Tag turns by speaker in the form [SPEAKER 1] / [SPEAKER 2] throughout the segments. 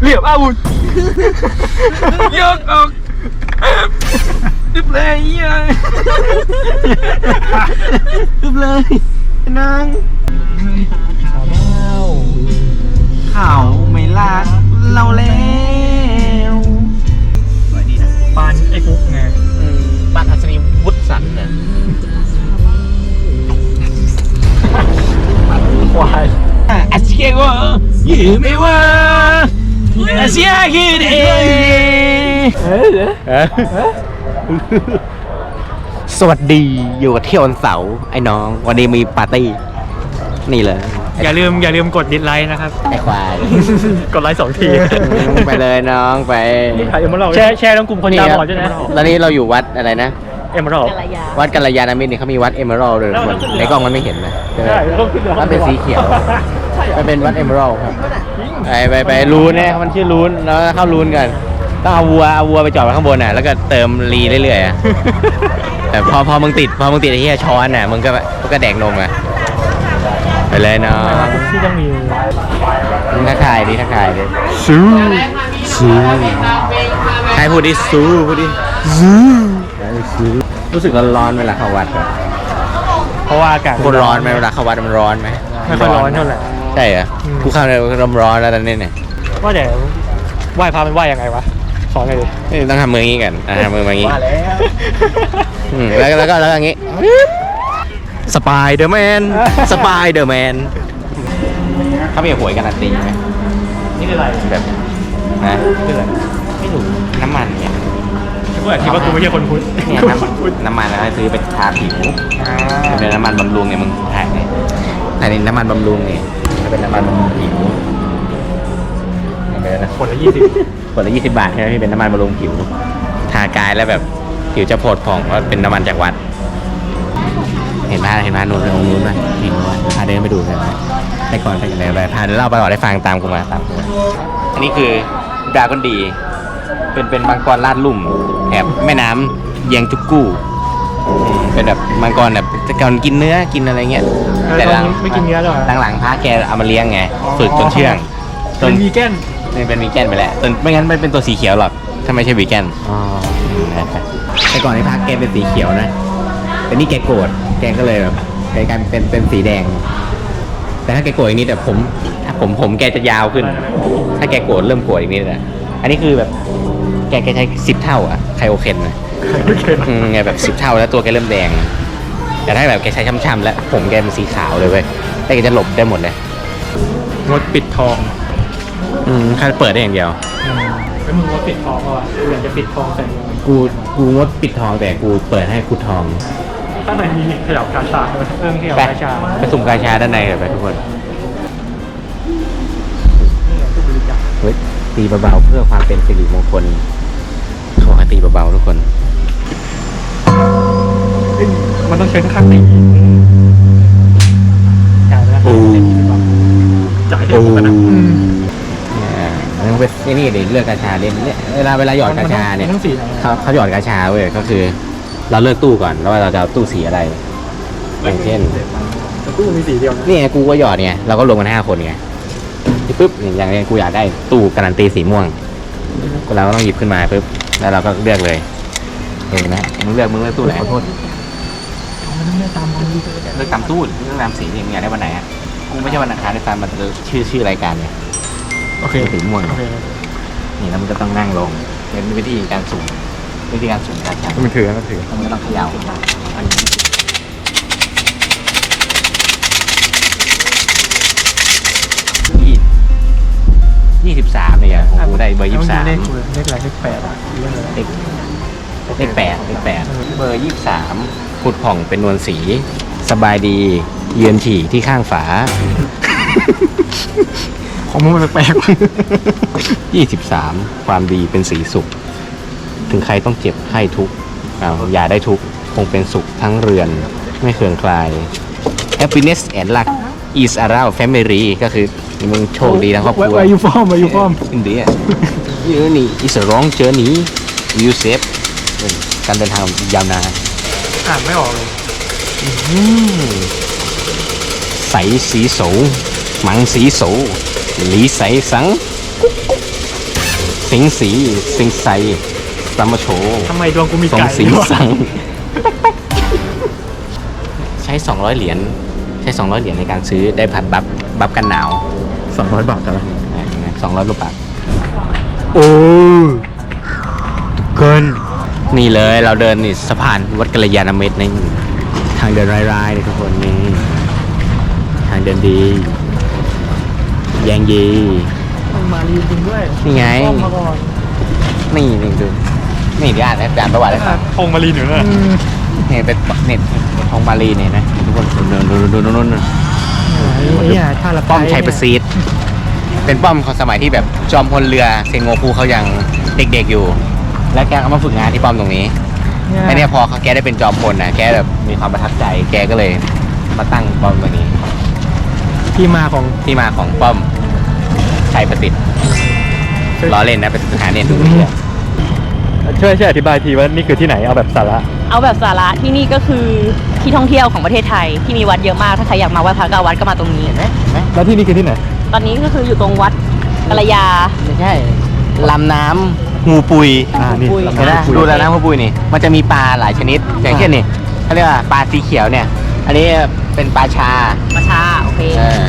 [SPEAKER 1] เหลี่ยมอาวุธยกออกตึบเลยยังตึบเลยนางเขาไม่รักเราแล้ว
[SPEAKER 2] ปานไอ้กุ๊กไง
[SPEAKER 1] บ้านอัศนีวุฒิสันน่ะ
[SPEAKER 2] ควาย
[SPEAKER 1] อาเซียก็ยืมไม่ว่า อาเซียคือเด
[SPEAKER 2] เอ้ย
[SPEAKER 1] สวัสดีอยู่กับเที่ยววันเสาร์ไอ้น้อง วันนี้มีปาร์ตี้ นี่เลย
[SPEAKER 2] อย่าลืมอย่าลืมกดดิสไลค์นะครับ
[SPEAKER 1] ไอ้ควาย
[SPEAKER 2] กดไลค์สองที
[SPEAKER 1] ไปเลยน้องไป
[SPEAKER 2] แชร์แชร์ทั้งกลุ่มคนตาบอดด้วยนะ
[SPEAKER 1] ตอนนี้เราอยู่วัดอะไรนะ
[SPEAKER 2] เอ็มรัล
[SPEAKER 1] วัดกัลยาณมิตรเนี่ยเขามีวัดเอเมอรัลด้วยทุกคนในกล้องมันไม่เห็นนะใช่ไหม
[SPEAKER 2] ใช่ต้องขึ้น
[SPEAKER 1] มันเป็นสีเขียว มันเป็นวัดเอเมอรัลครับไปไปไปรูนเนี่ยมันชื่อรูนแล้วเข้ารูนกันต้องเอาวัวเอาวัวไปจอดไว้ข้างบนน่ะแล้วก็เติมรีเรื่อยๆอะแต่พอพอมึงติดพอมึงติดไอ้เหี้ยช้อนน่ะมึงก็มึงก็แดกนมอะไปเลยเนาะ
[SPEAKER 2] ที่ต้องมี
[SPEAKER 1] มึงทักทายดิทักทายดิซูซูใครพูดดิซูพูดดิซูซูรู้สึกร้อนๆเวลาเข้าวัดอะ
[SPEAKER 2] เพราะว่าอากาศ
[SPEAKER 1] คนร้อนไหมเวลาเข้าวัดมันร้อนไหม
[SPEAKER 2] ไม่ค่อยร้อนเท่าไหร่
[SPEAKER 1] ใช่เหรอ
[SPEAKER 2] อืม
[SPEAKER 1] กูเข้าเลยเริ่มร้อนแล้วตอนนี้เนี่ย
[SPEAKER 2] ว่าแต่ไหว้พระมันไหว้ยังไงวะสอนหน่อยดิ
[SPEAKER 1] เอ้ยต้องทำมืออย่างงี้กันอะทำมือมาอย่างงี้อืมแล้วแล้วก็แล้วก็อย่างงี้สปายเดอร์แมนสปายเดอร์แมนเขามีหวยการันตีไหม
[SPEAKER 2] นี่คืออะไร
[SPEAKER 1] แบบนะคืออะไรไม่รู้น้ำมันเนี่ย
[SPEAKER 2] กูอาจคิดว่ากูไม่ใช่คนพุทธ
[SPEAKER 1] เนี่ยน้ำมันน้ำมันนะซื้อไปทาผิว
[SPEAKER 2] อ่า
[SPEAKER 1] เป็นน้ำมันบำรุงเนี่ยมึงถ่ายเนี่ยถ่ายในน้ำมันบำรุงเนี่ยถ้า เป็นน้ำมันบำรุงผิวเป็นนะ
[SPEAKER 2] คนละยี่สิบ
[SPEAKER 1] ขวดละยี่สิบบาทใช่ไหมที่เป็นน้ำมันบำรุงผิว ทากายแล้วแบบผิวจะโผดผ่องเพราะเป็นน้ำมันจากวัด เห็นไหมเห็นไหมนู่นตรงนู้นไหมเห็นไหมพาเดินไปดูกันไหมไปก่อนไปกันเลยไปพาเดินเล่าไปก่อนได้ฟังตามกูมาตามกูมาอันนี้คือดราก้อนดี เป็นเป็นมังกรลาดลุ่มแถบแม่น้ำเยียงจุกกู้อืม เป็นแบบมังกรแบบจะก่อนกินเนื้อกินอะไรเงี้ย
[SPEAKER 2] แต่หลังไม่กินเนื้อหรอ
[SPEAKER 1] หลังๆพระแกเอามาเลี้ยงไงฝึกจนเชื่องจ
[SPEAKER 2] เป็นนวีแกน
[SPEAKER 1] นี่เป็นวีแกนไปแล้วแต่ไม่งั้นมันเป็นตัวสีเขียวหรอกถ้าไม่ใช่วีแกนอ๋อแต่ก่อนที่พักแกเป็นสีเขียวนะแต่นี่แกโกรธแกก็เลยแบบแกกลายเป็นเป็นสีแดง แต่ถ้าแกโกรธอีกนิดแต่ผมถ้าผมผมแกจะยาวขึ้น ถ้าแกโกรธเริ่มโกรธอีกนิดนะอันนี้คือแบบ แกแกใช้สิบเท่าอะไคโอเคนนะ
[SPEAKER 2] โอเค
[SPEAKER 1] อืมแกแบบสิบเท่าแล้วตัวแกเริ่มแดง แต่ถ้าแบบแกใช้ช้ำๆแล้วผมแกเป็นสีขาวเลยเว้ยแต่แกจะหลบได้หมดเลย
[SPEAKER 2] งดปิดทอง
[SPEAKER 1] อืมแค่เปิดได้อย่างเดียว
[SPEAKER 2] แล้วมึงงดปิดทองเพราะว่ากูอยากจะปิดทองใส่มึง
[SPEAKER 1] กูกูงดปิดทองแต่กูเปิดให้ขุดทอง
[SPEAKER 2] ข้างในมีขยับกาชาด้วยเออมีขยับ
[SPEAKER 1] ไป
[SPEAKER 2] กาชา
[SPEAKER 1] ไปสุ่มกาชาด้านในเลยไปทุกคนเฮ้ยตีเบาๆเพื่อความเป็นสิริมงคลเขาบอกให้ตีเบาๆทุกคน
[SPEAKER 2] มันต้องใช้ข้างในจ่ายแล้ว
[SPEAKER 1] โอ้
[SPEAKER 2] จ่ายเองกันนะ
[SPEAKER 1] เนี่ยมันเป็นไอ้นี่เด็กเลือกกาชาเล่นเนี่ยเวลาเวลาหยอดกาชาเนี่ย
[SPEAKER 2] มันต้องสีไหน
[SPEAKER 1] เขาเขาหยอดกาชาเว้ยก็คือ เราเลือกตู้ก่อนแล้วว่าเราจะเอาตู้สีอะไรอย่างเช่น
[SPEAKER 2] แต่ตู้มีสีเดียวนะ
[SPEAKER 1] นี่ไงกูก็หยอดไงเราก็รวมกันห้าคนไงที่ปุ๊บนี่อย่างเนี้ยกูอยากได้ตู้การันตีสีม่วงเราก็ต้องหยิบขึ้นมาปุ๊บแล้วเราก็เลือกเลยเห็นไหมมึงเลือกมึงเลือกตู้ไหนขอโทษ
[SPEAKER 2] มันต้อง เลือกตามมันดี
[SPEAKER 1] เลือกตามตู้เลือกตามสีนี่มึงอยากได้วันไหนอะกูไม่ใช่วันอังคารได้ตามมันชื่อชื่อรายการเนี่ย
[SPEAKER 2] โอเค
[SPEAKER 1] สีม่วง
[SPEAKER 2] โอเค
[SPEAKER 1] นี่แล้วมันก็ต้องนั่งลงเป็นวิธีการสุ่มวิธีการสุ่มการจับ
[SPEAKER 2] มันถือมันถือ
[SPEAKER 1] มันก็ต้องเขย่าอันนี้ยี่ยี่สิบสามเนี่ยของกูได้เบอร์ยี่สิบสาม
[SPEAKER 2] เลขเลขอะไรเลขแปดอะเลขอะไร
[SPEAKER 1] เลขเลขแปดเลขแปดเบอร์ยี่สิบสาม ขุดผ่องเป็นนวลสี สบายดี เยือนฉี่ที่ข้างฝา
[SPEAKER 2] ของมึงมันแปลก
[SPEAKER 1] ยี่สิบสามความดีเป็นสีสุข ถึงใครต้องเจ็บไข้ทุกข์เอาอย่าได้ทุกข์คงเป็นสุขทั้งเรือน ไม่เคืองคลาย happiness and luck is around family ก็คือมึงโชคดีทั้งครอบครัว
[SPEAKER 2] วายูฟอร์มวายูฟอร์ม
[SPEAKER 1] อินเดีย journey is a long journey you safe การเดินทางยาวนาน
[SPEAKER 2] อ่านไม่ออกเลย
[SPEAKER 1] ใสสีโสมังสีโสหลีใสสัง สิงสีสิงใสซัมมาโช
[SPEAKER 2] ทำไมดวงกูมี
[SPEAKER 1] สง
[SPEAKER 2] ไก่
[SPEAKER 1] สิง
[SPEAKER 2] วะ
[SPEAKER 1] สัง ใช้ 200 เหรียญใช้ 200 เหรียญในการซื้อได้ผัดบัฟบัฟกันหนาว
[SPEAKER 2] สองร้อยบาทกันละ
[SPEAKER 1] สองร้อยรูปบาท
[SPEAKER 2] โอ้เกิน
[SPEAKER 1] นี่เลยเราเดินนี่สะพานวัดกัลยาณมิตรนี่ทางเดินร้ายๆเลยทุกคนนี่ทางเดินดีแยงยี
[SPEAKER 2] มันมารีจริงด้วย
[SPEAKER 1] นี่ไง
[SPEAKER 2] ต้องมาก่อน
[SPEAKER 1] นี่นี่ดูนี่ที่อ่านนะอ่านประวัติให้ฟัง
[SPEAKER 2] พงมารีเหนือ
[SPEAKER 1] นี่เป็นนี่ทองบาลีเนี่ยนะทุกคนดูดูดูดูนู่นนู่น
[SPEAKER 2] เนี่ยถ้าละ
[SPEAKER 1] ป้อมชัยประสิทธิ์เป็นป้อมของสมัยที่แบบจอมพลเรือเซงโงคูเขายังเด็กๆอยู่ แล้วแกก็มาฝึกงานที่ป้อมตรงนี้ไอเนี่ยพอเขาแกได้เป็นจอมพลนะแกแบบมีความประทับใจ แกก็เลยมาตั้งป้อมตรงนี้
[SPEAKER 2] ที่มาของ
[SPEAKER 1] ที่มาของป้อมชัยประสิทธิ์ล้อเล่นนะเป็นหาเนี่ยดูเนี่ย
[SPEAKER 2] ช่วยช่วยอธิบายทีว่านี่คือที่ไหนเอาแบบสาระ
[SPEAKER 3] เอาแบบสาระที่นี่ก็คือที่ท่องเที่ยวของประเทศไทยที่มีวัดเยอะมากถ้าใครอยากมาไหว้พระก็เอาวัดก็มาตรงนี้
[SPEAKER 1] เห็นไหมเห็นไหม
[SPEAKER 2] แล้วที่นี่คือที่ไหน
[SPEAKER 3] ตอนนี้ก็คืออยู่ตรงวัดกัลยา
[SPEAKER 1] ไม่ใช่ลำน้ำ หูปุย
[SPEAKER 2] อ่านี่
[SPEAKER 3] คุย
[SPEAKER 2] ลำ
[SPEAKER 1] เห็นไหม
[SPEAKER 2] น้ำคุย
[SPEAKER 1] ดูแล้วน้ำหูปุยนี่ มันจะมีปลาหลายชนิด อย่างเช่นนี่เขาเรียกว่าปลาสีเขียวเนี่ย อันนี้เป็นปลาชา
[SPEAKER 3] ประชาโอเค
[SPEAKER 1] เออ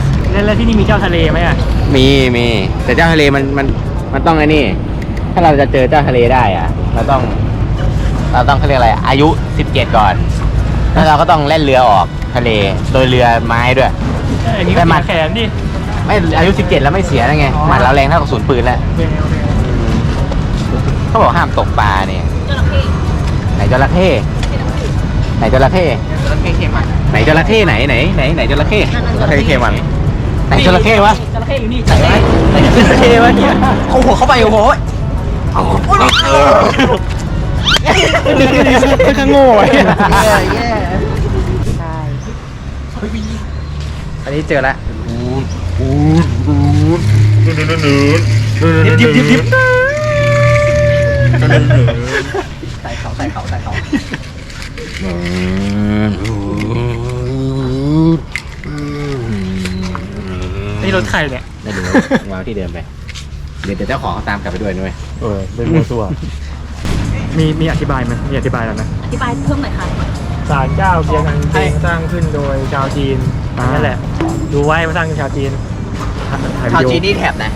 [SPEAKER 2] แล้วที่นี่มีเจ้าทะเลไหมอะ
[SPEAKER 1] มีมีแต่เจ้าทะเลมันมันมันต้องไอ้นี่ ถ้าเราจะเจอเจ้าทะเลได้อะเราต้อง เราต้องเขาเรียกอะไรอายุ 17 ก่อน แล้วเราก็ต้องเล่นเรือออกทะเลโดยเรือไม้ด้วย
[SPEAKER 2] อย่างนี้
[SPEAKER 1] แต่
[SPEAKER 2] ก็
[SPEAKER 1] มั
[SPEAKER 2] มานแขนดิ
[SPEAKER 1] ไม่อายุ 17 แล้วไม่เสียแล้วไงหมัดเราแรงเท่ากับศูนย์ปืนแล้ว
[SPEAKER 2] โอเคโอเค
[SPEAKER 1] เขาบอกห้ามตกปลาเนี่ยไหนจระเข้ไหนจระเข้จระเข้เคมันไหนจระเข้ไหนไหนไหนไหนจระเข้จระเข้เคมันไหนจระเข้วะ
[SPEAKER 3] จระเข้อยู่นี่
[SPEAKER 1] ไหนวะไหนจระเข้วะเนี่ยเอาหัวเข้าไปโอ้โหเอา
[SPEAKER 2] ไม่ข้างโง่ไอ้
[SPEAKER 1] แย่แย่อันนี้เจอแล้ว
[SPEAKER 2] ยิบยิบยิบยิบ
[SPEAKER 1] ใส่เขาใส่เขาใส่เขา
[SPEAKER 2] นี่รถใครเนี่ย
[SPEAKER 1] ได้ดูวางที่เดิมไป เดี๋ยวเดี๋ยวเจ้าของเขาตามกลับไปด้วยด้วย
[SPEAKER 2] เออเป็นมัวตัว มีมีอธิบายไหมมีอธิบายแล้วนะ
[SPEAKER 3] อธิบายเพิ่มหน่อยค่ะ
[SPEAKER 2] ศาลเจ้าเกียงอังเจงสร้างขึ้นโดยชาวจีน
[SPEAKER 1] อ่านั่
[SPEAKER 2] นั่นแหละ ดูไว้ว่าสร้างโดยชาวจีนถ่าย
[SPEAKER 1] ชาว
[SPEAKER 2] วิ
[SPEAKER 1] จีน
[SPEAKER 2] ดี
[SPEAKER 1] นี่
[SPEAKER 2] โอ
[SPEAKER 1] แถบนะ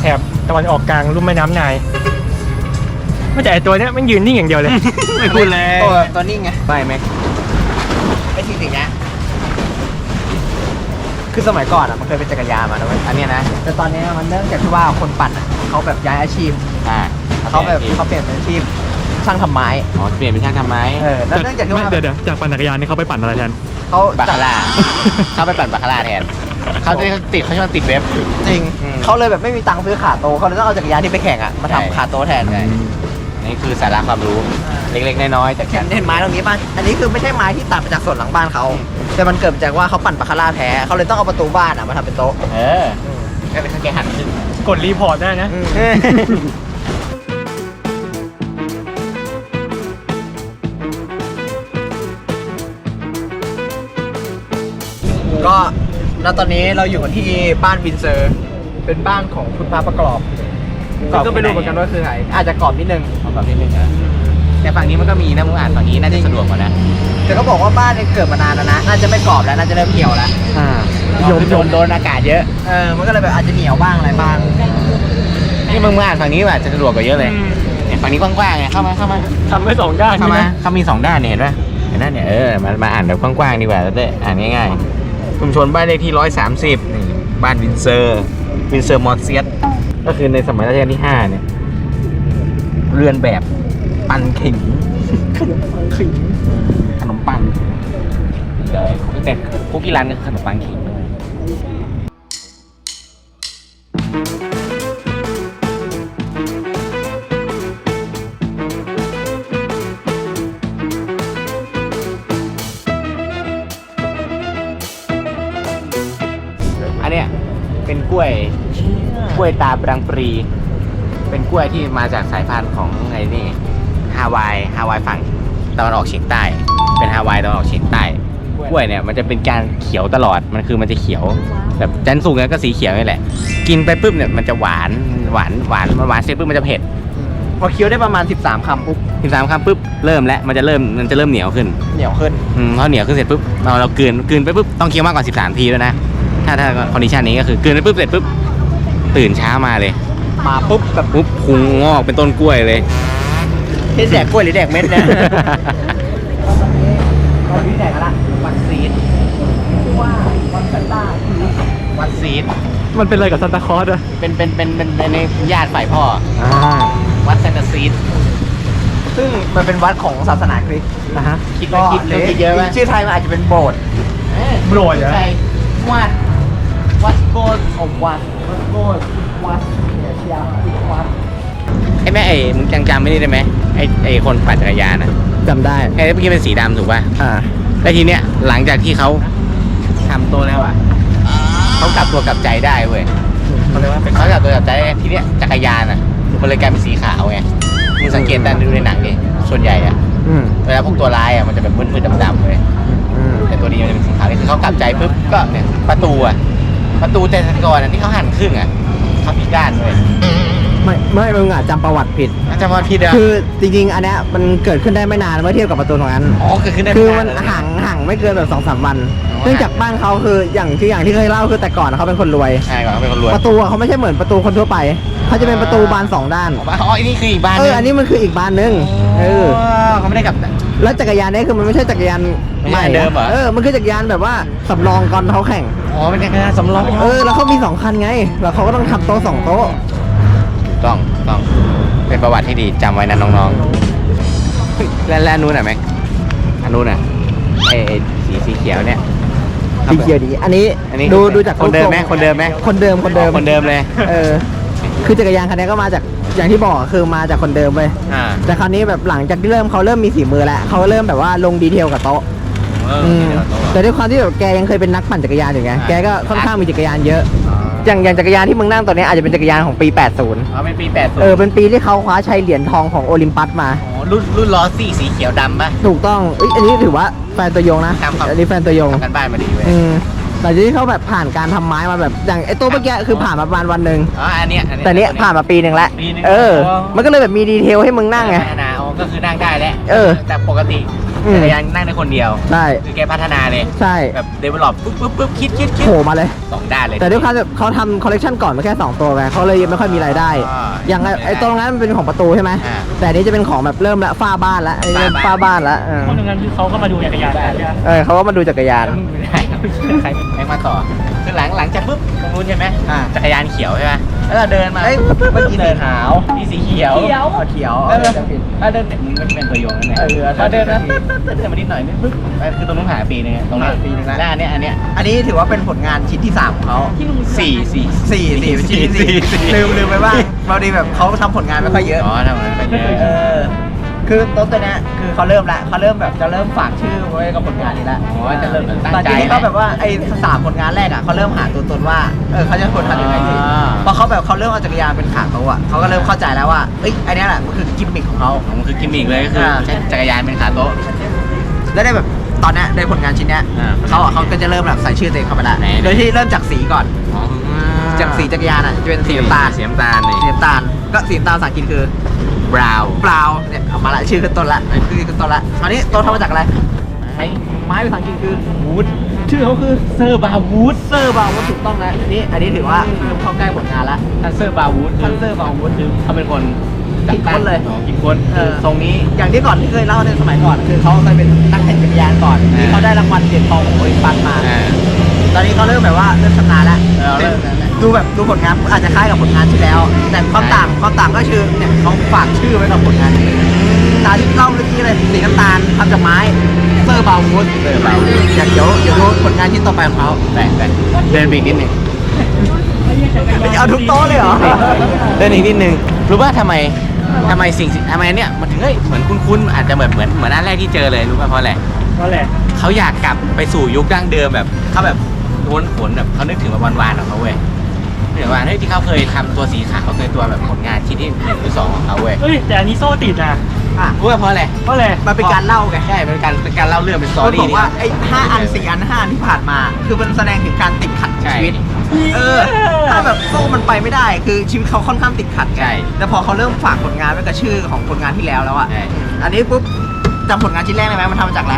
[SPEAKER 2] แถบตะวันออกกลางลุ่มแม่น้ำนาย ไม่แต่ไอตัวเนี้ยมันยืนนิ่งอย่างเดียวเลย ไม่พูดเลย
[SPEAKER 1] ตัวตัวนี้ไงไม่ไหมไอ้สิ่งสิ่งนี้คือสมัยก่อนอะมันเคยเป็นจักรยานมานะเว้ยอันเนี้ยนะ
[SPEAKER 4] แต่ตอนนี้มันเนื่องจากที่ว่าคนปั่นอะเขาแบบย้ายอาชีพ
[SPEAKER 1] อ่า
[SPEAKER 4] เขาแบบเขาเปลี่ยนเป็นอาชีพช่างทำไม้
[SPEAKER 1] อ๋อเปลี่ยนเป็นช่างทำไม้
[SPEAKER 4] เออแล้วเนื่องจากที่
[SPEAKER 2] ไม่
[SPEAKER 4] ว่า
[SPEAKER 2] เดี๋ยวเดี๋ยวจากปั่นจักรยานนี่เขาไปปั่นอะไรแทน
[SPEAKER 4] เขา
[SPEAKER 1] บาคาร่าเขาไปปั่นบาคาร่าแทนเขาจะติดเขาชอบติดเว็บ
[SPEAKER 4] จริง
[SPEAKER 1] อืม
[SPEAKER 4] เขาเลยแบบไม่มีตังค์ซื้อขาโตเขาเลยต้องเอาจักรยานที่ไปแข่งอะมา
[SPEAKER 1] ใช่
[SPEAKER 4] ทำขาโตแทน
[SPEAKER 1] ใช่ นี่คือสาระความรู้เล็กๆน้อยๆจาก
[SPEAKER 4] เห็
[SPEAKER 1] กานร
[SPEAKER 4] เห็นไม้ตรงนี้ป่ะ อันนี้คือไม่ใช่ไม้ที่ตัดมาจากสวนหลังบ้านเขา แต่มันเกิดจากว่าเขาปั่นบาคาร่าแท้เขาเลยต้องเอาประตูบ้านอะมาทำเป็นโต๊ะ
[SPEAKER 1] เออก็เป็นข้างแกหันขึ้น
[SPEAKER 2] กดรีพอร์ตได้นะ
[SPEAKER 4] ก็แล้วตอนนี้เราอยู่กันที่บ้านวินเซอร์ เป็นบ้านของคุณพระประกอบก็ไม่รู้เหมือนกันว่าคือไหนอาจจะกรอบนิดนึง
[SPEAKER 1] เอา แบบนิดนึงอะแต่ฝั่งนี้มันก็มีนะมึงอ่านฝั่งนี้น่าจะสะดวกกว่านะ
[SPEAKER 4] แต่เขาบอกว่าบ้านเนี่ยเกิดมานานแล้วนะน่าจะไม่กรอบแล้วน่าจะเริ่มเหี่ยวแล้ว
[SPEAKER 2] อ่า
[SPEAKER 1] โดนโดนโดนอากาศเยอะ
[SPEAKER 4] เออมันก็เลยแบบอาจจะเหนียวบ้างอะไรบ้าง
[SPEAKER 1] นี่มึงมาอ่านฝั่งนี้อาจจะสะดวกกว่าเยอะเลยเนี่ยฝั่งนี้กว้างๆไงเข้ามาเข้ามา
[SPEAKER 2] ทำไว้สองด้าน
[SPEAKER 1] เข้า
[SPEAKER 2] ใช่ไหม
[SPEAKER 1] มาเขามีสองด้านเนี่ยเห็นป่ะเห็นไหมเนี่ยเออมามาอ่านแบบกว้างๆดีกว่าจะได้อ่านง่ายๆชุมชนบ้านเลขที่ร้อยสามสิบบ้านวินเซอร์วินเซอร์มอร์เซียสก็คือในสมัยรัชกาลที่ห้าเนี่ย เรือนแบบปันขิง
[SPEAKER 2] ขิง
[SPEAKER 1] ขนมปังแต่คุกกี้รันก็คือขนมปังขิงด้วยอันเนี้ยเป็นกล้วยกล้วยตาปรังปรี เป็นกล้วยที่มาจากสายพันธุ์ของไอ้นี่ฮาวายฮาวายฝั่งตะวันออกเฉียงใต้ เป็นฮาวายตะวันออกเฉียงใต้กล้วยเนี่ยมันจะเป็นการเขียวตลอดมันคือมันจะเขียว แบบจันทร์สุกเนี่ยก็สีเขียวนี่แหละ กินไปปุ๊บเนี่ยมันจะหวานหวานหวานหวานเสร็จปุ๊บมันจะเผ็ด
[SPEAKER 4] พอเคี้ยวได้ประมาณ 13คำปุ๊บ
[SPEAKER 1] สิบสามคำปุ๊บเริ่มแล้วมันจะเริ่มมันจะเริ่มเหนียวขึ้น
[SPEAKER 4] เหนียวขึ้น
[SPEAKER 1] อืมพอเหนียวขึ้นเสร็จปุ๊บเราเรากลืนกลืนไปปุ๊บต้องเคี้ยวมากกว่า 13 ทีด้วยนะถ้าถ้าคอนดิชันนี้ก็คือกลืนไปปุ๊บเสร็จปุ๊บตื่นเช้ามาเลย
[SPEAKER 4] มาปุ๊บแบบ
[SPEAKER 1] ปุ๊บพุงงอกเป็นต้นกล้วยเลย
[SPEAKER 4] ที่แดกกล้วยหรือแดกเม็ดเนี่ยตอนนี้แดกอะไรวัดซีดชื่อว่าวัดซันต้า
[SPEAKER 1] วัดซีด
[SPEAKER 2] มันเป็นอะไรกับซันตาคลอสอะ
[SPEAKER 1] เป็นเป็นเป็นเป็นเป็นในญาติฝ่ายพ่อ
[SPEAKER 2] อ่า
[SPEAKER 1] วัดเซนต์ซีด
[SPEAKER 4] ซึ่งมันเป็นวัดของศาสนาคริสต์
[SPEAKER 2] นะฮะ
[SPEAKER 1] คิดว่าคิดเรื่องคิดเยอะไหม
[SPEAKER 4] ชื่อไทยมันอาจจะเป็นโบสถ์
[SPEAKER 2] โปรดเหรอ
[SPEAKER 1] ใช่วัด
[SPEAKER 4] วัดโบสถ์ของวัดวัดโบสถ์ วัดเนี่ยเชียร์วัด
[SPEAKER 1] ไอ้แม่ไอ้มึงจำจำไม่ได้ไหมไอ้ไอ้คนปั่นจักรยานอะ
[SPEAKER 2] จำได้
[SPEAKER 1] ไอ้เมื่อกี้เป็นสีดำถูกป่ะ
[SPEAKER 2] อ่า
[SPEAKER 1] แล้วทีเนี้ยหลังจากที่เขาทำตัวแล้วอะเขากลับตัวกลับใจได้เว้ย
[SPEAKER 2] เขาเรียกว่าเป็น
[SPEAKER 1] เขากลับตัวกลับใจได้ทีเนี้ยจักรยานอะมันเลยกลายเป็นสีขาวไงมึงสังเกตตามดูในหนังดิส่วนใหญ่อะ
[SPEAKER 2] อืม
[SPEAKER 1] เวลาพวกตัวร้ายอะมันจะแบบมืดๆดำๆเลย
[SPEAKER 2] อืม
[SPEAKER 1] แต่ตัวนี้มันจะเป็นสีขาวนี่คือเขากลับใจปุ๊บก็เนี่ยประตูอะประตูแต่ก่อนอะที่เขาหั่นครึ่งอะ เขาพิดด้านเว้ย
[SPEAKER 2] ไม่ไม่มึงอะจำประวัติผิด
[SPEAKER 1] อาจารย์ว่าผิดอะ
[SPEAKER 2] คือจริงๆ อันเนี้ยมันเกิดขึ้นได้ไม่นานเมื่อเทียบกับประตูตรงนั้น
[SPEAKER 1] อ๋อเกิดขึ้นได้
[SPEAKER 2] คือ
[SPEAKER 1] ไา
[SPEAKER 2] มัน
[SPEAKER 1] เลย
[SPEAKER 2] ห่างห่างไม่เกินแบบสองสามวัน
[SPEAKER 1] อ๋อ
[SPEAKER 2] เนื่องจากบ้านเขาคืออย่างที่อย่างที่เคยเล่าคือแต่ก่อนเขาเป็นคนรวย
[SPEAKER 1] ใช่ก่อนเขาเป็นคนรวย
[SPEAKER 2] ประตูอะเขาไม่ใช่เหมือนประตูคนทั่วไปเขาจะเป็นประตูบานสองด้าน
[SPEAKER 1] อ๋ออ๋ออันนี้คืออีกบ้าน
[SPEAKER 2] เอ
[SPEAKER 1] หนึ
[SPEAKER 2] องอันนี้มันคืออีกบานนึงเออ
[SPEAKER 1] เขาไม่ได้กลับ
[SPEAKER 2] แล้วจักรยานเนี่ยคือมันไม่ใช่จักรยาน
[SPEAKER 1] ไม่
[SPEAKER 2] ให
[SPEAKER 1] ใช่
[SPEAKER 2] ม่
[SPEAKER 1] เดิมเหรอ
[SPEAKER 2] เออมันคือจักรยานแบบว่าสำรองก่อนเขาแข่ง
[SPEAKER 1] อ๋อเป็นจักรยานสำรอง
[SPEAKER 2] เออแล้วเขามีสองคันไง แล้วเขาก็ต้องทำโต๊ะสองโต๊ะ
[SPEAKER 1] ถูกต้องถูกต้อง เป็นประวัติที่ดีจำไว้นะน้องๆเฮ้ยแล้วแล้วอันนู้นอะแม็กอันนู้นอะไอ้ไอ้สีสีเขียวเนี่ย
[SPEAKER 2] สีเขียวดี อันนี้
[SPEAKER 1] อันนี้
[SPEAKER 2] ดู
[SPEAKER 1] คือ
[SPEAKER 2] ดูจาก
[SPEAKER 1] คนเดิมไหม
[SPEAKER 2] รูปทรง
[SPEAKER 1] คนเดิมไหม
[SPEAKER 2] คนเดิมคนเดิม
[SPEAKER 1] อ๋อคนเดิมเลย
[SPEAKER 2] เออ คือจักรยานคันนี้ก็มาจากอย่างที่บอกคือมาจากคนเดิมเว้ย
[SPEAKER 1] อ่า
[SPEAKER 2] แต่คราวนี้แบบหลังจากที่เริ่มเขาเริ่มมีฝีมือแล้วเขาเริ่มแบบว่าลงดีเทลกับโต๊ะ
[SPEAKER 1] เออ
[SPEAKER 2] อืม
[SPEAKER 1] เดี๋ยวโต
[SPEAKER 2] แต่ด้วยความที่แบบแกยังเคยเป็นนักปั่นจักรยานอยู่ไง
[SPEAKER 1] อ่า
[SPEAKER 2] แกก็ค่อนข้างมีจักรยานเยอะ
[SPEAKER 1] อ๋อ
[SPEAKER 2] อย่างอย่างจักรยานที่มึงนั่งตัวเนี้ยอาจจะเป็นจักรยานของปี 80
[SPEAKER 1] อ๋อเป็นปีแปด
[SPEAKER 2] เออเป็นปีที่เขาคว้าชัยเหรียญทองของโอลิมปัสมา
[SPEAKER 1] อ๋อรุ่นรุ่นล้อซี่สีเขียวดำป่ะ
[SPEAKER 2] ถูกต้องเอ้ยอันนี้ถือว่าแฟนตัวยงนะครับ
[SPEAKER 1] ครับ
[SPEAKER 2] อันนี้แฟนตัวยง
[SPEAKER 1] ทำกันบ้านมาดีเว้ย
[SPEAKER 2] อืม แต่ที่เขาแบบผ่านการทำไม้มาแบบอย่างไอ้โต๊ะเมื่อกี้คือผ่านมาประมาณวันหนึ่ง
[SPEAKER 1] อ๋ออันเนี้ยอันเนี้ย
[SPEAKER 2] แต่เนี้ยผ่านมาปีหนึ่งแล้ว
[SPEAKER 1] ปีหนึ่ง
[SPEAKER 2] เออ
[SPEAKER 1] อ๋อ
[SPEAKER 2] มันก็เลยแบบมีดีเทลให้มึงนั่งไง
[SPEAKER 1] พัฒนาอ๋อก็คือนั่งได้แล้ว
[SPEAKER 2] เออ
[SPEAKER 1] แต่ปกติ
[SPEAKER 2] อืม
[SPEAKER 1] จักรยานนั่งได้คนเดียว
[SPEAKER 2] ได้
[SPEAKER 1] คือแกพัฒนาเลย
[SPEAKER 2] ใช่
[SPEAKER 1] แบบเดเวลลอปปุ๊บปุ๊บปุ๊บคิดคิดคิด
[SPEAKER 2] โผล่มาเลย
[SPEAKER 1] สองด้านเลย
[SPEAKER 2] แต่ด้วยความแบบเขาทำคอลเลกชันก่อนมาแค่ 2 ตัวไงเขาเลยยังไม่ค่อยมีรายได้
[SPEAKER 1] อ่า
[SPEAKER 2] อย่างไอ้ไอ้ตรงนั้นมันเป็นของประตูใช่ไหม
[SPEAKER 1] อ่า
[SPEAKER 2] แต่อันนี้จะเป็นของแบบเริ่มละฝ้าบ้านละอันนี้เป็น
[SPEAKER 1] ฝ้า
[SPEAKER 2] ฝ้า
[SPEAKER 1] บ้า
[SPEAKER 2] บ้านนละเออ
[SPEAKER 5] เพราะงั้นเขาก็มาดูจักรยานกันใช่ไหม
[SPEAKER 2] เออเขาก็มาดูจักรยาน
[SPEAKER 1] ไม่ได้ ใครใครมาต่อ คือหลังหลังจากปุ๊บตรงนู้นใช่ไหม
[SPEAKER 4] อ่า
[SPEAKER 1] จักรยานเขียวใช่ไหมแล้วเราเดินมา
[SPEAKER 4] เอ้ย
[SPEAKER 1] ปุ๊บ
[SPEAKER 4] เมื่อกี้สีขาว
[SPEAKER 1] นี่สีเขียว
[SPEAKER 3] เขียว
[SPEAKER 4] เอาเขียว
[SPEAKER 1] เอ
[SPEAKER 4] เอา
[SPEAKER 1] อ
[SPEAKER 4] จะผิด
[SPEAKER 1] ถ้าเดินเนี่ยมึงไม่เป็นตัวยงนั่นแหละ
[SPEAKER 4] เออ
[SPEAKER 1] ถ้าเดินนะปุ๊บปุ๊บเดินมานิดหน่อยนิดปุ๊บคือตรงนู้นหายปีนึงไงตรงนี้
[SPEAKER 4] หายปีนึงแล้ว
[SPEAKER 1] แล้วอันเนี้ยอันเนี้ย
[SPEAKER 4] อันนี้ถือว่าเป็นผลงานชิ้นที่ 3 ของเขา
[SPEAKER 3] ที่มึง
[SPEAKER 1] สี่สี่
[SPEAKER 4] สี่สี่เป็นชิ้นที่สี่ ลืมลืมไปบ้างพอดีแบบเขาทำผลงานไม่ค่อยเยอะ
[SPEAKER 1] อ๋อทำงานไปเย
[SPEAKER 4] เอ
[SPEAKER 1] อะ
[SPEAKER 4] อ คือโต๊ะตัวเนี้ยคือเขาเริ่มละเขาเริ่มแบบจะเริ่มฝากชื่อไว้กับผลงานนี้ละ
[SPEAKER 1] อ๋อจะเริ่มตั้ง
[SPEAKER 4] ตอน
[SPEAKER 1] ใจ
[SPEAKER 4] นี้เขาแบบว่าไอ้สามผลงานแรกอะเขาเริ่มหาตัวตนว่าเออเขาจะควรทำยังไงดี
[SPEAKER 1] อ่า
[SPEAKER 4] พอเขาแบบเขาเริ่มเอาจักรยานเป็นขาโต๊ะอะเขาก็เริ่มเข้าใจแล้วว่าเอ้ยอันเนี้ยแหละมันคือกิมมิคของเขา
[SPEAKER 1] มันคือกิมมิกเลยก็คืออา ใช้จักรยานเป็นขาโต๊ะ
[SPEAKER 4] แล้วได้แบบตอนเนี้ยได้ผลงานชิ้นเนี้ย
[SPEAKER 1] อ่า
[SPEAKER 4] เขาอะเขาก็จะเริ่มแบบใส่ชื่อตัวเองเข้าไปละ
[SPEAKER 1] ไหน
[SPEAKER 4] โดยที่เริ่มจากสีก่อน
[SPEAKER 1] อ๋อ
[SPEAKER 4] จากสีจักรยานอะจะเป็นสีน้ำตาล
[SPEAKER 1] สีน้ำตาลนี่
[SPEAKER 4] สีน้ำตาลก็สีน้ำตาลภาษาอังกฤษคือ
[SPEAKER 1] บราวน์
[SPEAKER 4] เปล่าเนี่ยเอามาละชื่อขึ้นต้นละชื่อขึ้นต้นละคราวนี้ต้นทำมาจากอะไร ไม้ไม้ภาษาอังกฤษคือ
[SPEAKER 1] วูดชื่อเขาคือเซอร์บาวูด
[SPEAKER 4] เซอร์บาวว่าถูกต้องแล้วอันนี้อันนี้ถือว่าเริ่มเข้าใกล้ผลงานละ
[SPEAKER 1] ทันเซอร์บาวูด
[SPEAKER 4] ทันเซอร์บาววูด
[SPEAKER 1] คือเขาเป็นคน จัด
[SPEAKER 4] คิดค้นเลย
[SPEAKER 1] อ๋อคิดคน
[SPEAKER 4] เออ
[SPEAKER 1] ทรงนี้
[SPEAKER 4] อย่างที่ก่อนที่เคยเล่าในสมัยก่อน คือเขาเคยเป็นนักแข่งจักรยานก่อน
[SPEAKER 1] อ่า
[SPEAKER 4] ที่เขาได้รางวัลเหรียญทองของโอลิมปัสมา
[SPEAKER 1] อ่า
[SPEAKER 4] ตอนนี้เขาเริ่มแบบว่าเริ่มชำนาญแล้ว
[SPEAKER 1] เออเริ่มแล้ว
[SPEAKER 4] ดูแบบดูผลงานอาจจะคล้ายกับผลงานที่แล้ว แต่ความต่างความต่างก็คือเนี่ยเขาฝากชื่อไว้กับผลงานนี้ตามที่เล่าเมื่อกี้เลยสีน้ำตาลทำจากไม้เซอร์บาววูด
[SPEAKER 1] เซอร์บาวูด
[SPEAKER 4] เดี๋ยวเดี๋ยวเดี๋ยวดูผลงานชิ้นต่อไปของเขา
[SPEAKER 1] แต่แต่เดินไปอีกนิดหนึง
[SPEAKER 4] เอาทุกโต๊ะเลยเหรอ
[SPEAKER 1] เดินอีกนิดหนึงรู้ป่ะทำไม ทำไมสิ่งทำไมเนี่ยมันถึงเอ้ยเหมือนคุ้นๆอาจจะเหมือนเหมือนเหมือนอันแรกที่เจอเลยรู้ป่ะเพราะอะไร
[SPEAKER 5] นั่นแหละ
[SPEAKER 1] เขาอยากกลับไปสู่ยุคดั้งเดิมแบบเขาแบบโวนขนแบบเขานึกถึงแบบวันๆของเขาเว้ยนึกถึงว่าเฮ้ยที่เขาเคยทำตัวสีขาวเคยตัวแบบผลงานชิ้นที่หนึ่งหรือสองของเขาเว้ย
[SPEAKER 5] เอ้ยแต่อันนี้โซ่ติดนะ
[SPEAKER 4] อะ
[SPEAKER 1] รู้ว่าเพราะอะไร
[SPEAKER 2] เพราะอะไร
[SPEAKER 4] มันเป็นการเล่าไง
[SPEAKER 1] ใช่เป็นการเป็นการเล่าเรื่องเป็นสตอ
[SPEAKER 4] เขา
[SPEAKER 1] รี่
[SPEAKER 4] บอกว่าไอ้ห้าอันสี่อันห้าอันที่ผ่านมา คือมันแสดงถึงการติดขัด
[SPEAKER 1] ใช่
[SPEAKER 4] ชีวิต เออถ้าแบบโซ่มันไปไม่ได้ คือชีวิตเขาค่อนข้างติดขัดไง
[SPEAKER 1] ใช่
[SPEAKER 4] แต่พอเขาเริ่มฝากผลงานไว้กับชื่อของผลงานที่แล้วแล้วอะ
[SPEAKER 1] ใช่
[SPEAKER 4] อันนี้ปุ๊บจำผลงานชิ้นแรกได้ไหมมันทำมาจากอะไร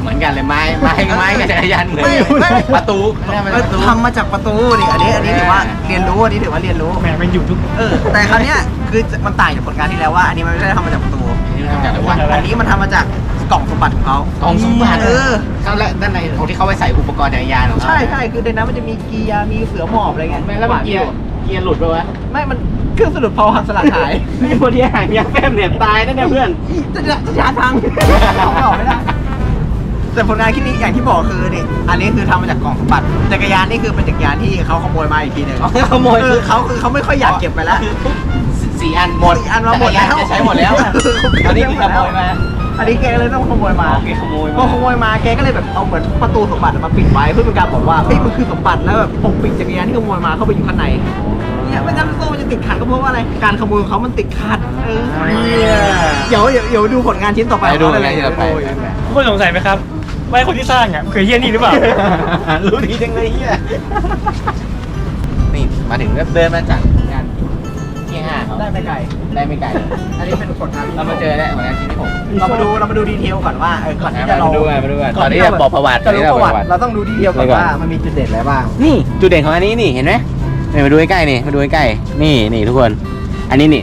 [SPEAKER 1] เหมือนกันเลยไม้ไม้ไม้กับจักรยานเหมือน
[SPEAKER 4] ไม่ไม่
[SPEAKER 1] ประตูไม่ใช่ประตู
[SPEAKER 4] ทำมาจากประตูนี่อันนี้อันนี้ถือว่าเรียนรู้อันนี้ถือว่าเรียนรู้
[SPEAKER 2] แหมมันอยู่ทุก
[SPEAKER 4] เออแต่คราวเนี้ยคือมันต่างจากผลงานที่แล้วว่า อันนี้มันไม่ได้ทำมาจากประตู
[SPEAKER 1] นี่มันทำจากอะไรวะ
[SPEAKER 4] อันนี้มันทำมาจาก กล่องสมบัติของเขา
[SPEAKER 1] กล่องสมบัติ
[SPEAKER 4] เออ
[SPEAKER 1] ข้างและด้านในของที่เขาไว้ใส่อุปกรณ์จักรยานของเขา
[SPEAKER 4] ใช่ใช่คือในนั้นมันจะมีเกียร์มีเสือหมอบอะไรเงี้ย
[SPEAKER 1] แล้วมันเกียร์เกียร์หลุดไปวะ
[SPEAKER 4] ไม่มันเครื่องสรุปพอหักสลักหาย
[SPEAKER 1] นี่คนที่หางยางแป้มเนี่ยตายนะเนี่ยเพื่อน
[SPEAKER 4] จะจะจะยานพังเอาไม่ออกไม่ได้แต่ผลงานที่นี้อย่างที่บอกคือนี่อันนี้คือทำมาจากกล่องสมบัติจักรยานนี่คือเป็นจักรยานที่เขาขโมยมาอีกทีหนึ่ง
[SPEAKER 1] อ๋อขโมย
[SPEAKER 4] คือเขาคือเขาไม่ค่อยอยากเก็บไปแล้ว
[SPEAKER 1] สี่อันหมด
[SPEAKER 4] สี่อันมาหมดแล้ว
[SPEAKER 1] จักรยนใช้หมดแล้วอันนี้คือขโมยมา
[SPEAKER 4] อันนี้แกเลยต้องขโมยมา
[SPEAKER 1] โอเคขโมย
[SPEAKER 4] พอขโมยมาแกก็เลยแบบเอาเหมือนประตูสมบัติมาปิดไว้เพื่อเป็นการบอกว่าเฮ้ยมันคือสมบัติแล้วแบบปกปิดจักรยานที่ขโมยมาเข้าไปอยู่ข้างในเนี่ยไม่งั้นโซ่มันจะติดขัดก็เพราะว่าอะไรการขโมยของเขามันติดขัดเออเดี๋ยวเดี๋ยวเดี๋ยวดูผลงานชิ้นต่อไป
[SPEAKER 1] ไปดู
[SPEAKER 4] ของ
[SPEAKER 1] อะไร
[SPEAKER 4] เขา
[SPEAKER 1] ที่เราไป
[SPEAKER 2] ทุกคนสงสัยไหมครับว่าไอ้คนที่สร้างอะคือเฮี้ยนี่หรือเปล่า
[SPEAKER 1] รู้ดีจังเลยเฮียนี่มาถึงก็เดินมาจาก
[SPEAKER 4] ได้ไม่ไกล
[SPEAKER 1] ได้ไม่ไกล
[SPEAKER 4] อันนี้เป็นผลงาน
[SPEAKER 1] เรามาเจอแล้วผลงานชิ้นที่ผม
[SPEAKER 4] เรามาดูเรามาดูดีเทลก่อนว่าเออก่อนที่จะ
[SPEAKER 1] มา
[SPEAKER 4] เรา
[SPEAKER 1] ดูกันมาดูกันตอนนี้จะบอกประวัติ
[SPEAKER 4] จะรู้ประวัติ
[SPEAKER 1] ตอนนี้จะบอกประวัติ
[SPEAKER 4] เราต้องดูดีเทลก่อน
[SPEAKER 1] ไปก่อน
[SPEAKER 4] ว่ามันมีจุดเด่นอะไรบ้าง
[SPEAKER 1] นี่จุดเด่นของอันนี้นี่เห็นไหมเนี่ยมาดูใกล้ๆนี่มาดูใกล้ๆนี่นี่ทุกคน อันนี้นี่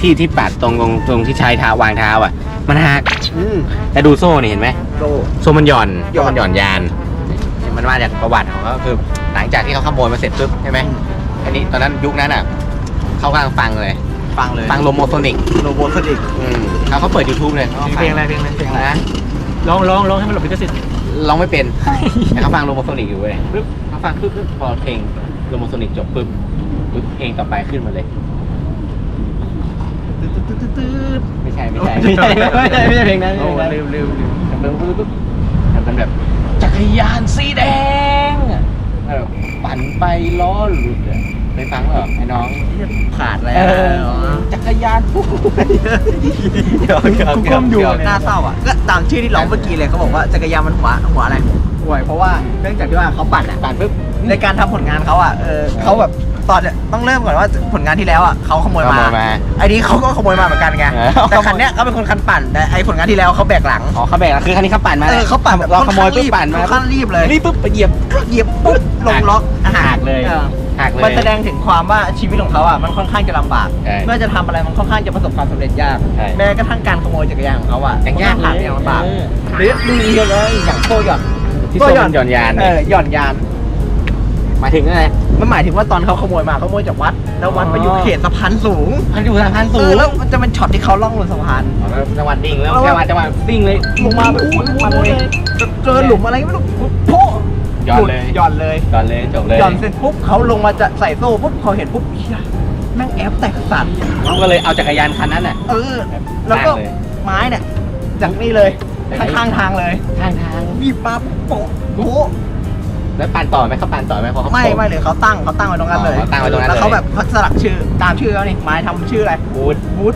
[SPEAKER 1] ที่ที่ปัดตรงตรงตรงที่ใช้เท้าวางเท้าอะ มันหัก
[SPEAKER 4] อืม
[SPEAKER 1] แต่ดูโซ่นี่เห็นไหม
[SPEAKER 4] โต
[SPEAKER 1] โซ่มันหย่อน
[SPEAKER 4] หย่อน
[SPEAKER 1] มันหย่อนยานมันมาจากประวัติของเขาคือหลังจากที่เขาขโมยมาเสร็จปุ๊บใช่ไหมอันนี้ตอนนั้นยุคนั้นอะ เขากำลังฟังเลย
[SPEAKER 4] ฟังเลย
[SPEAKER 1] ฟังโลโมโซนิก
[SPEAKER 4] โลโบสติก
[SPEAKER 1] อืมเขาเขาเปิด YouTube เลย
[SPEAKER 2] เพลงอะไรเพลงอะไรเพลงอะไร
[SPEAKER 1] นะ
[SPEAKER 2] ร้องร้องร้องให้มันหลบลิขสิทธิ์
[SPEAKER 1] ร้องไม่เป็นแต่เขาฟังโลโมโซนิกอยู่เว้ยปุ๊บเขาฟังปุ๊บปุ๊บพอเพลงโลโมโซนิกจบปุ๊บปุ๊บเพลงต่อไปขึ้นมาเลยไม่ใช่ไม่ใช่
[SPEAKER 2] ไม่ใช่ไม่ใช่ไม่ใช่เพลงนั้น
[SPEAKER 1] โอ้
[SPEAKER 2] ไม่ใช่เพลงนั้น
[SPEAKER 1] ลืมลืมลืมแต่ปุ๊บปุ๊บปุ๊บแต่มันแบบจักรยานสีแดงอะแบบปั่นไปล้อหลุดอะ ไปฟังเหรอไอ้น้อง
[SPEAKER 4] ขาดแล้ว
[SPEAKER 1] เออจักรยานปุ๊บเดี๋ยวเดี๋ยว
[SPEAKER 2] กู
[SPEAKER 1] เดี๋
[SPEAKER 2] ก้
[SPEAKER 1] ยว
[SPEAKER 2] มดู
[SPEAKER 1] เดี๋ยว
[SPEAKER 4] หน้าเศร้าอะก็ตามชื่อที่ร้องเมื่อกี้เลยเขาบอกว่าจักรยานมันหัวหัวอะไรห่วยเพราะว่าเนื่องจากที่ว่าเขาปั่นอะ
[SPEAKER 1] ปั่นปุ๊บ
[SPEAKER 4] ในการทำผลงานเขาอะเออเขาแบบตอนเนี่ยต้องเริ่มก่อนว่าผลงานที่แล้วอะเขาขโมย
[SPEAKER 1] ข
[SPEAKER 4] มา
[SPEAKER 1] โมยมา
[SPEAKER 4] ไอ้นี้เขาก็ขโมยมาเหมือนกันไง
[SPEAKER 1] เออ
[SPEAKER 4] แต่คันเนี้ยเขาเป็นคนคันปั่นแต่ไอ้ผลงานที่แล้วเขาแบกหลัง
[SPEAKER 1] อ๋อเขาแบกแล้วคือคันนี้เขาปั่นมา
[SPEAKER 4] เออเขาปั่นแบบ
[SPEAKER 1] เราขโมยปุ๊บปั่นมา
[SPEAKER 4] ค่อนข้างรีบเลย
[SPEAKER 1] นี่ปุ๊บไปเหยียบ
[SPEAKER 4] เหยียบปุ๊บลงล็อก
[SPEAKER 1] หักเลย
[SPEAKER 4] ออ
[SPEAKER 1] หักเลย
[SPEAKER 4] มันแสดงถึงความว่าชีวิตของเขาอะมันค่อนข้างจะลำบาก
[SPEAKER 1] ใช่
[SPEAKER 4] เมื่อจะทำอะไรมันค่อนข้างจะประสบความสำเร็จยาก
[SPEAKER 1] ใช่
[SPEAKER 4] แม้กระทั่งการขโมยจักรยานของเขาอะ
[SPEAKER 1] ยังยาก
[SPEAKER 4] ผ่านอย่างลำบาก
[SPEAKER 1] เออ
[SPEAKER 4] หรือดูดีเลยอย่างโซ่หย่อน
[SPEAKER 1] ที่โซ่มันหย่อนยาน
[SPEAKER 4] เออหย่อนยาน
[SPEAKER 1] หมายถึงอะไร
[SPEAKER 4] มันหมายถึงว่าตอนเขาขโมยมาเขาขโมยจากวัด แล้ววัดไปอยู่เขตสะพานสูง
[SPEAKER 1] พันอยู่สะพาน
[SPEAKER 4] เอ
[SPEAKER 1] สู
[SPEAKER 4] องแล้วมันจะเป็นช็อตที่เขาล่องบนสะพาน
[SPEAKER 1] อ๋อแล้วจังหวัดดิ่งแล้ว
[SPEAKER 4] แล้ว
[SPEAKER 1] จังหวัดจังหวัดดิ่งเลย
[SPEAKER 4] ลงมาแบบอู้มาเลยเจอหลุมอะไรไม่รู้โพะ
[SPEAKER 1] หย่อนเลย
[SPEAKER 4] หย่อนเลย
[SPEAKER 1] หย่อนเลยจบเลย
[SPEAKER 4] หย่อนเสร็จปุ๊บเขาลงมาจะใส่โซ่ปุ๊บเขาเห็นปุ๊บเฮียแม่งแอปแตกสัตว์
[SPEAKER 1] เขาก็เลยเอาจักรยานคันนั้นน่ะ
[SPEAKER 4] เออ แล้วก็
[SPEAKER 1] ลากเลย
[SPEAKER 4] ไม้เนี่ยจากนี่เลยข้างๆทางเลย
[SPEAKER 1] ข้างทาง
[SPEAKER 4] บีบมาปุ๊บโปะโป๊ะ
[SPEAKER 1] แล้วปั่นต่อไหมเขาปั่นต่อไหมเพราะเขา
[SPEAKER 4] ไม่ไม่เลยเขาตั้งเขาตั้งไว้ตรงนั้นเลย
[SPEAKER 1] อ๋อตั้งไว้ตรงนั้น
[SPEAKER 4] แล้วเขา
[SPEAKER 1] เลย
[SPEAKER 4] แบบเขาสลักชื่อตามชื่อเขานี่ไม้ทำชื่ออะไร
[SPEAKER 1] บูด
[SPEAKER 4] วูด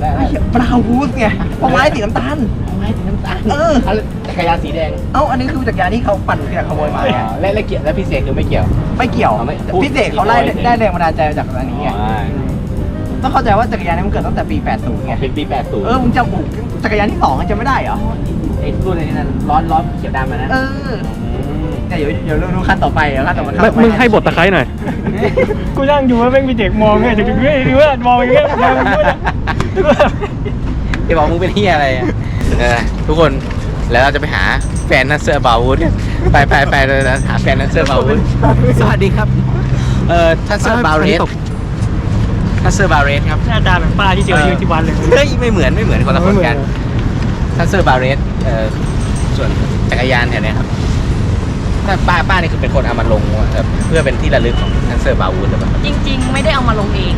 [SPEAKER 1] แล้ว
[SPEAKER 4] ไอ้เหี้ยบราวน์วูดไงเพราะไม้สีน้ำตาล
[SPEAKER 1] ไม้สีน้ำตาล
[SPEAKER 4] เออ
[SPEAKER 1] แล้วจั กรยานสีแดง
[SPEAKER 4] เอ้าอันนี้คือจักรยานที่เขาปั่นจากขโมยมาไง
[SPEAKER 1] อ๋อและและเกี่ยวและพิเศษคือไม่เกี่ยว
[SPEAKER 4] ไม่เกี่ยว
[SPEAKER 1] อ๋อไม่พูด
[SPEAKER 4] พิเศษเขาไล่
[SPEAKER 1] พูด
[SPEAKER 4] ได้แรงบันดาลใจมาจากอันนี้ไง
[SPEAKER 1] อ๋อ
[SPEAKER 4] ต้องเข้าใจว่าจักรยานนี้มันเกิดตั้งแต่ปี 80 ไง
[SPEAKER 1] เป็นปี80
[SPEAKER 4] เออ มึงจำอุจักรยานที่สองอะจำไม่ได้เหรอ
[SPEAKER 1] ไอ้รุ่นนี้นั่นร้อนร้อนเขียวดำมานะ
[SPEAKER 4] เออเนี่ยเดี๋ยวเดี๋ยวดูขั้นต่อไปเดี๋ยวขั้นต่อไปขั้น
[SPEAKER 2] ไม่
[SPEAKER 4] ต่อไป
[SPEAKER 2] มึงให้บทตะไคร้หน่อย กูนั่งอยู่ว่าแม่งมีเด็กมองเนี่ยถึงถึงเฮ้ยหรือว่ามองอย่างเงี้ยมองอย่างเงี้ยแล้วก็แบบ
[SPEAKER 1] จะบอกมึงเป็นที่อะไรอะเออทุกคน แล้วเราจะไปหาแฟนนัสเซอร์บาวูดกันไปไปไปเลยนะหาแฟนนัสเซอร์บาวูดสวัสดีครับ เอ่อทัสเซอร์บาเรสทัสเซอร์บาเรสครับ
[SPEAKER 2] หน้าตาแบบป้าที่เจอที่ที่วันเลย
[SPEAKER 1] เฮ้ยไม่เหมือนไม่เหมือนคนละคนกันทัสเซอร์บาเรสเอ่อส่วนจักรยานแถวเนี้ยครับถ้าป้าป้านี่คือเป็นคนเอามาลงเอ่อเพื่อเป็นที่ระลึกของทัสเซอร์บาวูดหรือเปล่าครับ
[SPEAKER 3] จริง ๆ ไม่ได้เอามาลงเอง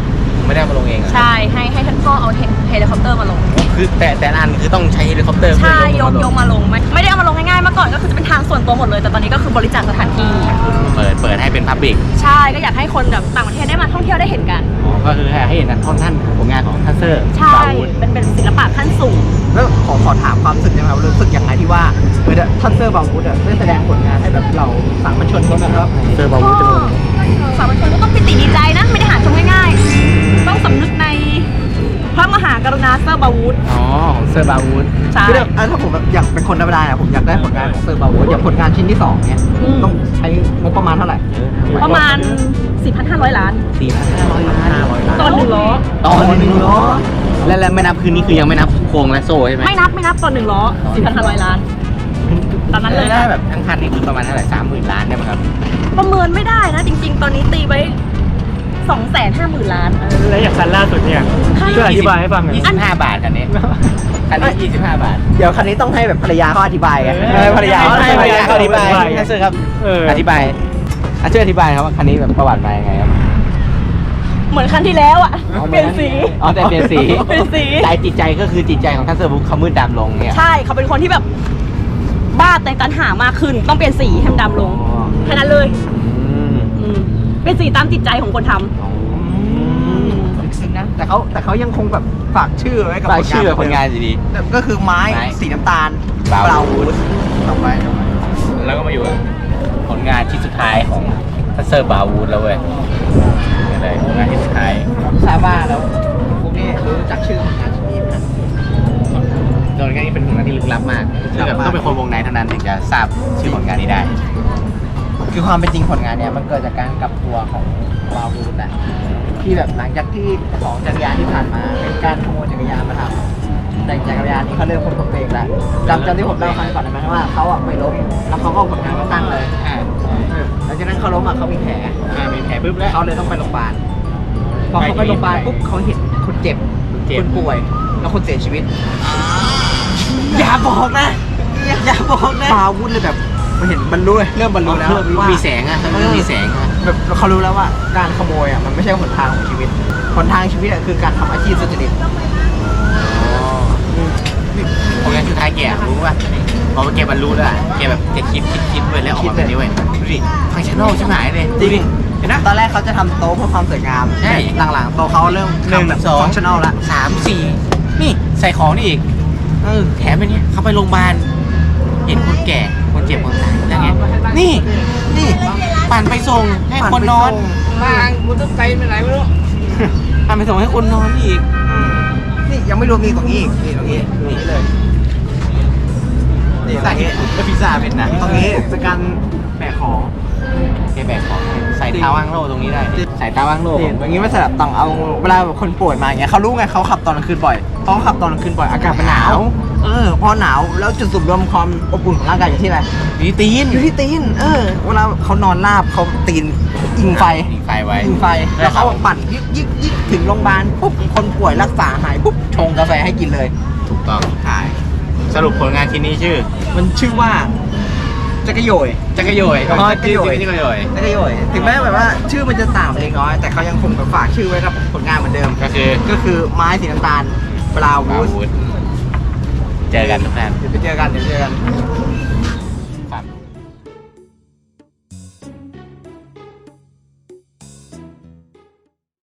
[SPEAKER 1] ไม่ได้เอามาลงเองเหรอ
[SPEAKER 3] ใช่ให้ให้ท่านพ่อเอาเฮลิคอปเตอร์มาลง
[SPEAKER 1] คือแต่แต่ละอันคือต้องใช้เฮลิคอปเตอร์เพื่อ
[SPEAKER 3] ใช่ย
[SPEAKER 1] ล
[SPEAKER 3] ก
[SPEAKER 1] ง
[SPEAKER 3] ยกมาลงไม่ไม่ได้เอามาลงง่ายๆเมื่อก่อนก็คือจะเป็นทางส่วนตัวหมดเลย แต่ตอนนี้ก็คือบริจาคสถานที่
[SPEAKER 1] เปิดเปิดให้เป็นพับบิก
[SPEAKER 3] ใช่ก็อยากให้คนแบบต่างประเทศได้มาท่องเที่ยวได้เห็นกัน
[SPEAKER 1] ก็คือให้เห็นท่อนท่านผลงานของท่านเซอร์
[SPEAKER 3] ใช่
[SPEAKER 1] บาวูด
[SPEAKER 3] เป็นเป็นศิลปะขั้นสูง
[SPEAKER 4] แล้วขอขอถามความรู้สึกยังไงครับรู้สึกยังไงที่ว่าเออท่านเซอร์บาวูดอะได้แสดงผลงานให้แบบเราสามัญชนเขานะครับ
[SPEAKER 1] เซอร์บาวูดจะเป็น
[SPEAKER 3] สามัญชนก็ต้องปิติดีใจนะ ไม่ได้หาชมง่ายๆต้อง สำนึกในพระมหากรุณาเซอร์บาวูด
[SPEAKER 1] อ๋อของเซอร์บาวูด
[SPEAKER 3] ใช่
[SPEAKER 4] คือแบบเออถ้าผมแบบอยากเป็นคนธรรมดาเนี่ยผมอยากได้ผลงานของเซอร์บาวูดอย่างผลงานชิ้นที่สองเนี่ย
[SPEAKER 3] อืม
[SPEAKER 4] ต้องใช้งบประมาณเท่าไหร่
[SPEAKER 3] ประมาณ 4,500 ล้าน
[SPEAKER 1] สี่พันห้าร้อยล้าน
[SPEAKER 3] ตอนหนึ่งล้อ
[SPEAKER 1] ตอนหนึ่งล้อและและไม่นับคืนนี้คือยังไม่นับโครงและโซ่ใช่ไหม
[SPEAKER 3] ไม่นับไม่นับตอนหนึ่งล้อ 4,500 ล้าน ตอนนั้นเลย
[SPEAKER 1] ถ้า
[SPEAKER 3] ค่ะ
[SPEAKER 1] แบบทั้งคันนี่คือประมาณเท่าไหร่สามหมื่นล้านได้ไหมครับ
[SPEAKER 3] ประเมินไม่ได้นะ จริง ๆ ตอนนี้ตีไว้ 250,000ล้าน
[SPEAKER 2] แล้วอย่างคันล่าสุดเนี่ย
[SPEAKER 3] ใช่
[SPEAKER 2] ช่วยอธิบายให้ฟังหน่อย
[SPEAKER 1] ยี่สิบห้าบาทคันนี้ คันนี้ยี่สิบห้าบาท
[SPEAKER 4] เดี๋ยวคันนี้ต้องให้แบบภรรยาเขาอธิบายไง
[SPEAKER 2] เออ
[SPEAKER 4] เออภรรยา
[SPEAKER 1] ให้ภรรยาเขาอธิบาย
[SPEAKER 2] อธิบาย
[SPEAKER 1] ท่านเซอร์ครับ
[SPEAKER 2] เออ
[SPEAKER 1] อธิบายอะช่วยอธิบายครับว่าคันนี้แบบประวัติมายังไงครับ
[SPEAKER 3] เหมือนคันที่แล้วอะ เปลี่ยนสี
[SPEAKER 1] อ๋อแต่เปลี่ยนสี
[SPEAKER 3] เปลี่ยนสี
[SPEAKER 1] ใจจิตใจก็คือจิตใจของท่านเซอร์บุ๊กเขามืดดำลงเนี่ย
[SPEAKER 3] ใช่เขาเป็นคนที่แบบบ้าแต่ตันหามากขึ้น ต้องเปลี่ยนสีให้มันดำลง แค่นั้นเลย
[SPEAKER 1] อืม
[SPEAKER 3] อืม เป็นสีตามจิตใจของคนทำ
[SPEAKER 4] จริงนะ แต่เขาแต่เขายังคงแบบฝากชื่อไว้กับ
[SPEAKER 1] ฝากชื่อผลงานดี
[SPEAKER 4] ก็คือไม้
[SPEAKER 1] ไม้
[SPEAKER 4] สีน้ำตาล
[SPEAKER 1] บราวน์
[SPEAKER 4] บราวน์วูดต่อไปต่อไป
[SPEAKER 1] ๆแล้วก็มาอยู่กับผลงานที่สุดท้ายของท่านเซอร์บาวูดแล้วเว้ยนี่เลยผลงานที่สุดท้าย
[SPEAKER 4] ทราบว่าแล้วพวกนี้รู้จักชื่อผลงานชิ้นนี้ไหม
[SPEAKER 1] โดนงานนี้เป็นผลงานที่ลึกลับมากคือแบบต้องเป็นคนวงในเท่านั้นถึงจะทราบชื่อผลงานนี้ได้
[SPEAKER 4] คือความเป็นจริงผลงานเนี้ยมันเกิดจากการกลับตัวของบราวน์วูดแหละที่แบบหลังจากที่ของจักรยานที่ผ่านมาเป็นการขโมยจักรยานมาทำแต่จักรยานนี้เขาเริ่มคนพบเองแล้วจำจำที่ผมเล่าครั้งก่อนได้ไหมว่าเขาอะไปล้มแล้วเขาก็เอาผลงานมาตั้งเลย
[SPEAKER 1] อ่า
[SPEAKER 4] หลังจากนั้นเขาล้มอะเขามีแผล
[SPEAKER 1] อ่ามีแผลปุ๊บแล้ว
[SPEAKER 4] เขาเลยต้องไปโรงพยาบาลพอเขาไปโรงพยาบาลปุ๊บเขาเห็นคนเจ็บ
[SPEAKER 1] เจ็
[SPEAKER 4] ค
[SPEAKER 1] บ
[SPEAKER 4] นป่วยแล้วคนเสียชีวิตอย่าบอกนะอย่าบอกนะมาวุ่นเลยแบบ มาเห็นบรรลุเลยเริ่มบรรลุแล้ว
[SPEAKER 1] เริ่ม
[SPEAKER 4] ว่า
[SPEAKER 1] มีแสงอะเริ่มมีแสงอะ
[SPEAKER 4] แบบเขารู้แล้วว่าการขโมยอะมันไม่ใช่หนทางของชีวิตหนทางชีวิตอะคือการทำอาชีพสุจริต
[SPEAKER 1] ผลงานสุดท้ายแกอะรู้ป่ะพอแกบรรลุแล้วอะแกแบบแกคิดคิดคิดเว้ยแล้วออกมาแบบนี้เว้ยดูดิฟังชั่นอลชิบหายเลย
[SPEAKER 4] จริงเห็นนะตอนแรกเขาจะทำโต๊ะเพื่อความสวยงาม
[SPEAKER 1] ใช่
[SPEAKER 4] หลังๆโต๊ะเขาเริ่ม
[SPEAKER 1] หนึ่ง
[SPEAKER 4] ทำแบบ
[SPEAKER 1] สอง
[SPEAKER 4] ฟังชั่นอลละ
[SPEAKER 1] สามสี่นี่ใส่ของนี่อีกเออแถมอันเนี้ยเขาไปโรงพยาบาลเห็นคนแก่ คนเจ็บคนตายแล้วไงนี่นี่ปั่นไปส่งให้คนนอน
[SPEAKER 4] มางกูต้องใจไปไหนไม่รู้
[SPEAKER 1] ปั่นไปส่งให้คนนอนอีก
[SPEAKER 4] นี่ยังไม่รวมมีตรงนี้อีกนี่ตรงนี้นี่เลยนี่
[SPEAKER 1] ใส่
[SPEAKER 4] ตรงนี้
[SPEAKER 1] ก็พิซซ่าเป็นนะ
[SPEAKER 4] ตรงนี้เป็นการแบกของ
[SPEAKER 1] แกแบกของใส่เท้าว่างโลตรงนี้ได้ใส่เท้าว่างโล
[SPEAKER 4] นี่อย่างนี้ไม่สลับต้องเอาเวลาแบบคนป่วยมาอย่างเงี้ยเขารู้ไงเขาขับตอนกลางคืนบ่อยเพราะเขาขับตอนกลางคืนบ่อยอากาศมันหนาว เออพอหนาวแล้วจุดสูบรวมความอบอุ่นของร่างกายอยู่ที่อะไร
[SPEAKER 1] นี่ตีน
[SPEAKER 4] อยู่ที่ตีน เออเวลาเขานอนราบเขาตีนอิงไฟ
[SPEAKER 1] อิงไฟไว้
[SPEAKER 4] อิงไฟแล้วเขาปั่นยิกยิกยิกถึงโรงพยาบาลปุ๊บคนป่วยรักษาหายปุ๊บชงกาแฟให้กินเลย
[SPEAKER 1] ถูกต้องถ่ายสรุปผลงานชิ้นนี้ชื่อ
[SPEAKER 4] มันชื่อว่า จักรโยย
[SPEAKER 1] จักรโยย
[SPEAKER 4] อ๋อจักรโยย
[SPEAKER 1] จักรโยย
[SPEAKER 4] จักรโยยถึงแม้แบบว่าชื่อมันจะต่างไปเล็กน้อย แต่เขายังคงแบบฝากชื่อไว้กับผลงานเหมือนเดิม
[SPEAKER 1] ก็คือ
[SPEAKER 4] ก็คือไม้สีน้ำตาลบราว
[SPEAKER 1] บา
[SPEAKER 4] วูด
[SPEAKER 1] วูดเจอกันทุกท่าน
[SPEAKER 4] เดี๋ยวไปเจอกันเดี๋ยวเจอกัน